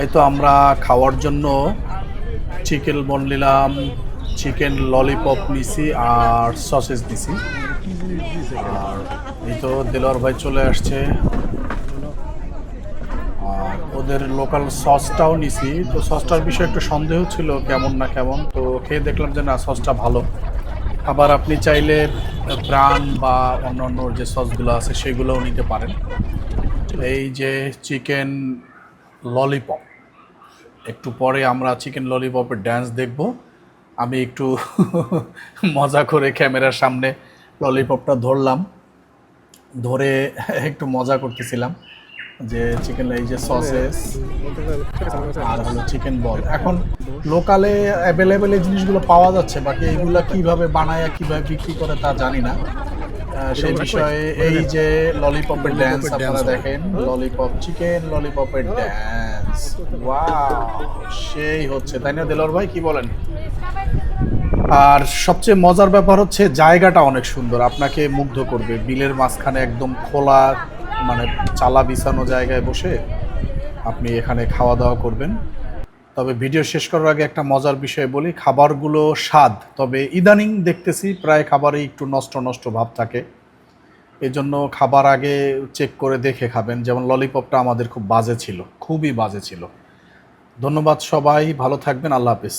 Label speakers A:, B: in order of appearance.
A: এই তো আমরা খাওয়ার জন্য চিকেন বন নিলাম, চিকেন ললিপপ নিছি আর সসেজ নিছি। আর এই তো দেলোয়ার ভাই চলে আসছে। আর ওদের লোকাল সসটাও নিছি। তো সসটার বিষয়ে একটু সন্দেহ ছিল কেমন না কেমন। তো খেয়ে দেখলাম যে না সসটা ভালো। আবার আপনি চাইলে প্রাণ বা অন্যান্য যে সসগুলো আছে, সেগুলোও নিতে পারেন। এই যে চিকেন ললিপপ একটু পরে আমরা চিকেন ললিপপের ড্যান্স দেখব। আমি একটু মজা করে ক্যামেরার সামনে ললিপপটা ধরলাম। ধরে একটু মজা করতেছিলাম যে চিকেন এই যে সসেস আর হলো চিকেন বল এখন লোকালে অ্যাভেলেবেল এই জিনিসগুলো পাওয়া যাচ্ছে, বাকি এইগুলা কীভাবে বানায়, কীভাবে বিক্রি করে তা জানি না। সেই বিষয়ে এই যে ললিপপের ড্যান্স আপনারা দেখেন ললিপপ চিকেন ললিপপের ড্যান্স ওয়াও সেই হচ্ছে তাই না দেলোর ভাই কি বলেন? আর সবচেয়ে মজার ব্যাপার হচ্ছে জায়গাটা অনেক সুন্দর আপনাকে মুগ্ধ করবে। বিলের মাঝখানে একদম খোলা মানে চালা বিছানো জায়গায় বসে আপনি এখানে খাওয়া দাওয়া করবেন। তবে ভিডিও শেষ করার আগে একটা মজার বিষয় বলি, খাবারগুলো স্বাদ। তবে ইদানিং দেখতেছি প্রায় খাবারে একটু নষ্ট নষ্ট ভাব থাকে। এই জন্য খাবার আগে চেক করে দেখে খাবেন। যেমন ললিপপটা আমাদের খুব বাজে ছিল, খুবই বাজে ছিল। ধন্যবাদ সবাই, ভালো থাকবেন, আল্লাহ হাফিজ।